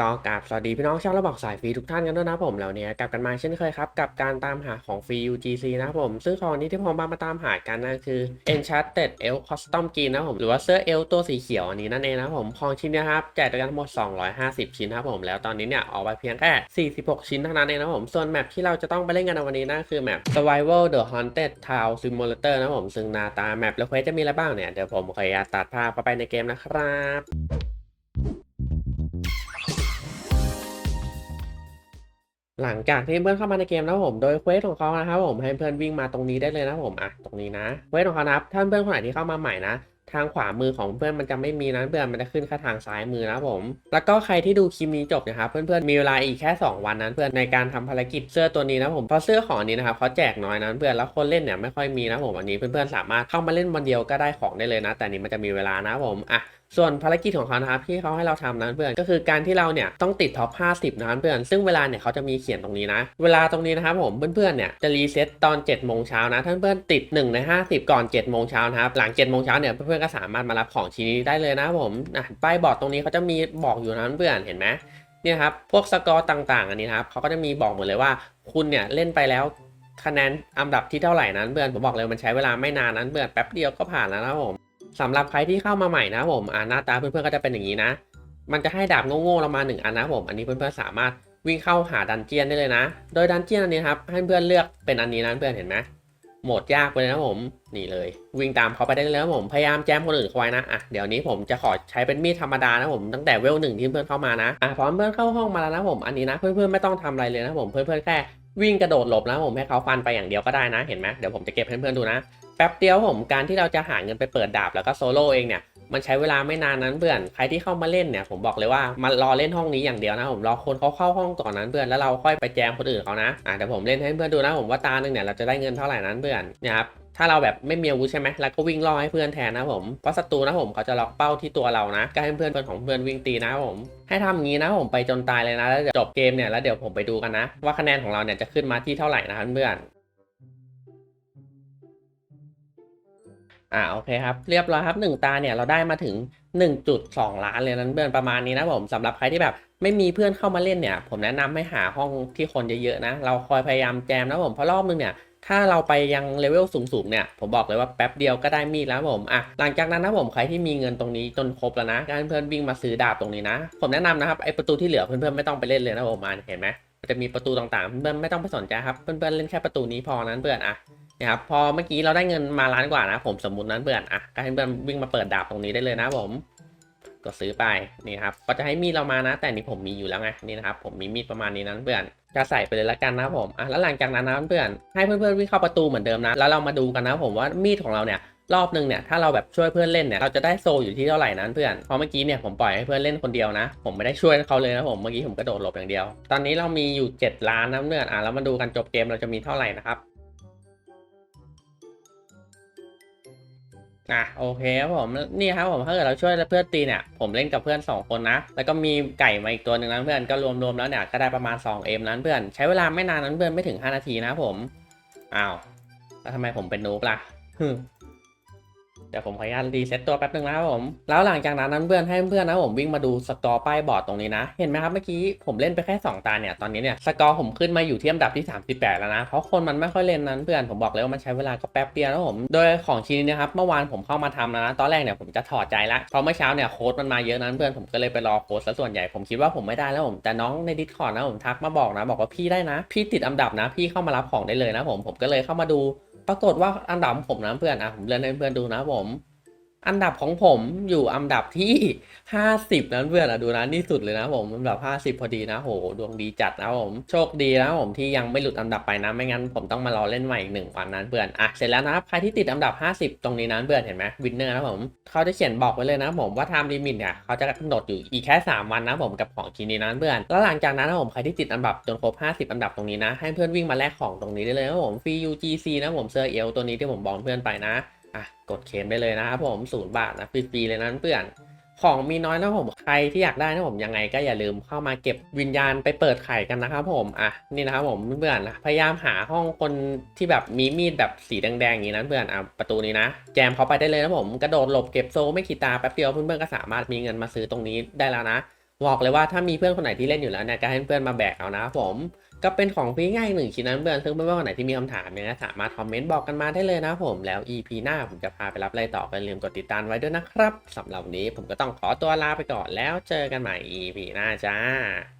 ก็กราบสวัสดีพี่น้องชาวระบอกสายฟรีทุกท่านกันด้วยนะผมแล้วเนี่ยกลับกันมาเช่นเคยครับ กับการตามหาของฟรี UGC นะผมซึ่งของนี้ที่ผมมามาตามหากันนั่นคือ Enchanted Elf Custom Green นะผมหรือว่าเสื้อเอลตัวสีเขียวอันนี้นั่นเองนะผมของชิ้นนี้ครับแจกกันทั้งหมด 250 ชิ้นนะผมแล้วตอนนี้เนี่ยออกไปเพียงแค่ 46 ชิ้นเท่านั้นเองนะผมส่วนแมปที่เราจะต้องไปเล่นกันในวันนี้นั่นคือแมป Survival the Haunted Town Simulator นะครับผมซึ่งหน้าตาแมปและเควสจะมีอะไรบ้างเนี่ยเดี๋ยวผมขออนุญาตตัดภาพเข้าไปในเกมนะครับ หลังจากที่เพื่อนเข้ามาในเกมนะผมโดยเควสของเขานะครับผมให้เพื่อนวิ่งมาตรงนี้ได้เลยนะผมอะตรงนี้นะเควสของเขานะครับถ้าเพื่อนคนไหนที่เข้ามาใหม่นะทางขวามือของเพื่อนมันจะไม่มีนะเพื่อนมันจะขึ้นแค่ทางซ้ายมือนะผม แล้วก็ใครที่ดูคลิปนี้จบนะครับเพื่อนๆมีเวลาอีกแค่ 2 วันนั้นเพื่อนในการทำภารกิจเสื้อตัวนี้นะผมเพราะเสื้อของนี้นะครับเขาแจกน้อยนะเพื่อนแล้วคนเล่นเนี่ยไม่ค่อยมีนะผมอันนี้เพื่อนๆสามารถเข้ามาเล่นวันเดียวก็ได้ของได้เลยนะ แต่นนี้มันจะมีเวลานะผมอะ ส่วนภารกิจของเขานะครับที่เขาให้เราทำนั้นเพื่อนก็คือการที่เราเนี่ยต้องติดท็อป 50 นะครับเพื่อนซึ่งเวลาเนี่ยเขาจะมีเขียนตรงนี้นะ เวลาตรงนี้นะครับผมเพื่อนๆเนี่ยจะรีเซ็ตตอน7โมงเช้านะถ้าเพื่อนติด 1 ใน 50 ก่อน7โมงเช้านะครับหลัง7โมงเช้าเนี่ยเพื่อนๆก็สามารถมารับของชิ้นนี้ได้เลยนะผมอะป้ายบอกตรงนี้เขาจะมีบอกอยู่นะเพื่อนเห็นไหมเนี่ยครับพวกสกอร์ต่างๆ อันนี้นะครับเขาก็จะมีบอกหมดเลยว่าคุณเนี่ยเล่นไปแล้วคะแนนอันดับที่เท่าไหร่นั้นเพื่อนผมบอกเลยมันใช้เวลาไม่นานนั้นเพื่อนแป๊บเดียวก็ผ่านแล้วนะผม สำหรับใครที่เข้ามาใหม่นะผมอ่าหน้าตาเพื่อนๆก็จะเป็นอย่างนี้นะ มันจะให้ดาบโง่ๆเรามาหนึ่งอันนะผมอันนี้เพื่อนๆสามารถวิ่งเข้าหาดันเจียนได้เลยนะ โดยดันเจียนอันนี้ครับให้เพื่อนเลือกเป็นอันนี้นะเพื่อนเห็นไหมโหมดยากไปเลยนะผมนี่เลย วิ่งตามเขาไปได้เลยนะผมพยายามแจมคนอื่นเขาไว้นะอะเดี๋ยวนี้ผมจะขอใช้เป็นมีดธรรมดานะผมตั้งแต่เวลหนึ่งที่เพื่อนเข้ามานะอะพอเพื่อนเข้าห้องมาแล้วนะผมอันนี้นะเพื่อนๆไม่ต้องทำอะไรเลยนะผมเพื่อนๆแค่วิ่งกระโดดหลบนะผมให้เขาฟันไปอย่างเดียวก็ได้นะ เห็นไหมเดี๋ยวผมจะเก็บให้เพื่อนๆดูนะ แป๊บเดียวผมการที่เราจะหาเงินไปเปิดดาบแล้วก็โซโล่เองเนี่ยมันใช้เวลาไม่นานนั้นเพื่อนใครที่เข้ามาเล่นเนี่ยผมบอกเลยว่ามารอเล่นห้องนี้อย่างเดียวนะผมรอคนเขาเข้าห้องก่อนนั้นเพื่อนแล้วเราค่อยไปแจมคนอื่นเขานะอะเดี๋ยวผมเล่นให้เพื่อนดูนะผมว่าตาหนึ่งเนี่ยเราจะได้เงินเท่าไหร่นั้นเพื่อนเนี่ยครับถ้าเราแบบไม่มีอาวุธใช่ไหมแล้วก็วิ่งล่อให้เพื่อนแทนนะผม เพราะศัตรูนะผมเขาจะล็อกเป้าที่ตัวเรานะ ก็ให้เพื่อนเพื่อนของเพื่อนวิ่งตีนะผม ให้ทำอย่างนี้นะผมไปจนตายเลยนะ แล้วเดี๋ยวจบเกมเนี่ยแล้วเดี๋ยวผมไปดูกันนะ ว่าคะแนนของเราเนี่ยจะขึ้นมาที่เท่าไหร่นะเพื่อน อ่าโอเคครับเรียบร้อยครับหนึ่งตาเนี่ยเราได้มาถึง 1.2 ล้านเลยนั้นเพื่อนประมาณนี้นะผมสำหรับใครที่แบบไม่มีเพื่อนเข้ามาเล่นเนี่ย ผมแนะนำให้หาห้องที่คนเยอะๆนะ เราคอยพยายามแจมนะผมเพราะรอบนึงเนี่ยถ้าเราไปยังเลเวลสูงๆเนี่ยผมบอกเลยว่าแป๊บเดียวก็ได้มีดแล้วผมอะหลังจากนั้นนะผมใครที่มีเงินตรงนี้จนครบแล้วนะการเพื่อนวิ่งมาซื้อดาบตรงนี้นะ ผมแนะนำนะครับไอประตูที่เหลือเพื่อนๆไม่ต้องไปเล่นเลยนะผมมาเห็นไหมจะมีประตูต่างๆเพื่อนๆไม่ต้องไปสนใจครับเพื่อนๆเล่นแค่ประตูนี้พอนั้นเพื่อนอะ นะครับพอเมื่อกี้เราได้เงินมาล้านกว่านะ ผมสมมุตินั้นเพื่อนอะก็ให้เพื่อนวิ่งมาเปิดดาบตรงนี้ได้เลยนะผมก็ซื้อไปนี่ครับก็จะให้มีดเรามานะ แต่นี่ผมมีอยู่แล้วไงนี่นะครับผมมีมีดประมาณนี้นั้นเพื่อนจะใส่ไปเลยละกันนะผมอะแล้วหลังจากนั้นนะเพื่อนให้เพื่อนๆวิ่งเข้าประตูเหมือนเดิมนะแล้วเรามาดูกันนะผมว่ามีดของเราเนี่ยรอบนึงเนี่ยถ้าเราแบบช่วยเพื่อนเล่นเนี่ยเราจะได้โซอยู่ที่เท่าไหร่นั้นเพื่อนเพราะเมื่อกี้เนี่ยผมปล่อยให้เพื่อนเล่นคนเดียวนะ ผมไม่ได้ช่วยเขาเลยนะผมเมื่อกี้ผมกระโดดหลบอย่างเดียว ตอนนี้เรามีอยู่ 7 ล้านนะเพื่อนอะแล้วมาดูกันจบเกมเราจะมีเท่าไหร่นะครับ อะโอเคครับผมนี่ครับผมถ้าเกิดเราช่วยเพื่อนตีเนี่ยผมเล่นกับเพื่อน 2 คนนะ แล้วก็มีไก่มาอีกตัวหนึ่งนั้นเพื่อนก็รวมๆแล้วเนี่ยก็ได้ประมาณ 2M นั้นเพื่อนใช้เวลาไม่นานนั้นเพื่อนไม่ถึง 5 นาทีนะผมอ้าวแล้วทำไมผมเป็นนูบล่ะ เดี๋ยวผมขออนุญาตรีเซ็ตตัวแป๊บนึงนะครับผม แล้วหลังจากนั้นนั้นเพื่อนให้เพื่อนนะผมวิ่งมาดูสกอร์ป้ายบอร์ดตรงนี้นะ เห็นไหมครับเมื่อกี้ผมเล่นไปแค่ 2 ตาเนี่ย ตอนนี้เนี่ยสกอร์ผมขึ้นมาอยู่ที่อันดับที่ 38 แล้วนะ เพราะคนมันไม่ค่อยเล่นนั้นเพื่อนผมบอกเลยว่ามันใช้เวลาก็แป๊บเดียวนะผม โดยของชิ้นนี้นะครับเมื่อวานผมเข้ามาทำนะตอนแรกเนี่ยผมจะถอดใจละเพราะเมื่อเช้าเนี่ยโค้ดมันมาเยอะนั้นเพื่อนผมก็เลยไปรอโค้ดซะส่วนใหญ่ผมคิดว่าผมไม่ได้แล้วผมแต่น้องในดิสคอร์ดนะผมทักมาบอกนะ บอกว่าพี่ได้นะ พี่ติดอันดับนะ พี่เข้ามารับของได้เลยนะผมผมก็เลยเข้ามาดู ปรากฏว่าอันดับผมนะเพื่อนอะผมเลื่อนให้เพื่อนดูนะผม อันดับของผมอยู่อันดับที่50นั้นเพื่อนอะดูนะนี่สุดเลยนะผมอันดับ50พอดีนะโหดวงดีจัดนะผมโชคดีนะผมที่ยังไม่หลุดอันดับไปนะไม่งั้นผมต้องมารอเล่นใหม่อีกหนึ่งวันนั้นเพื่อนอะเสร็จแล้วนะใครที่ติดอันดับ50ตรงนี้นั้นเพื่อนเห็นไหมวินเนอร์นะผมเขาจะเขียนบอกไว้เลยนะผมว่าไทม์ลิมิตเนี่ยเขาจะกำหนดอยู่อีกแค่3วันนะผมกับของชิ้นนี้นั้นเพื่อนแล้วหลังจากนั้นนะผมใครที่ติดอันดับจนครบ50อันดับตรงนี้นะให้เพื่อนวิ่งมาแลกของตรงนี้ได้เลยนะผมฟรี UGC นะผมเซอร์เอลตัวนี้ที่ผมบอกเพื่อนไปนะ อะกดเคลมได้เลยนะครับผมศูนย์บาทนะฟรีๆเลยนั้นเพื่อนของมีน้อยนะผมใครที่อยากได้นะผมยังไงก็อย่าลืมเข้ามาเก็บวิญญาณไปเปิดไข่กันนะครับผมอะนี่นะครับผมเพื่อนนะพยายามหาห้องคนที่แบบมีมีดแบบสีแดงๆอย่างนี้นะเพื่อนอะประตูนี้นะ แจมเขาไปได้เลยนะผมกระโดดหลบเก็บโซไม่ขีดตาแป๊บเดียวเพื่อนๆก็สามารถมีเงินมาซื้อตรงนี้ได้แล้วนะ บอกเลยว่าถ้ามีเพื่อนคนไหนที่เล่นอยู่แล้วเนี่ยก็ให้เพื่อนมาแบกเอานะครับผมก็เป็นของพีง่ายหนึ่งชิ้นนั้นเพื่อนซึ่งเพื่อนๆคนไหนที่มีคำถามเนี่ยสามารถคอมเมนต์บอกกันมาได้เลยนะผมแล้ว EP หน้าผมจะพาไปรับอะไรต่อก็อย่าลืมกดติดตามไว้ด้วยนะครับสำหรับวันนี้ผมก็ต้องขอตัวลาไปก่อนแล้วเจอกันใหม่ EP หน้าจ้า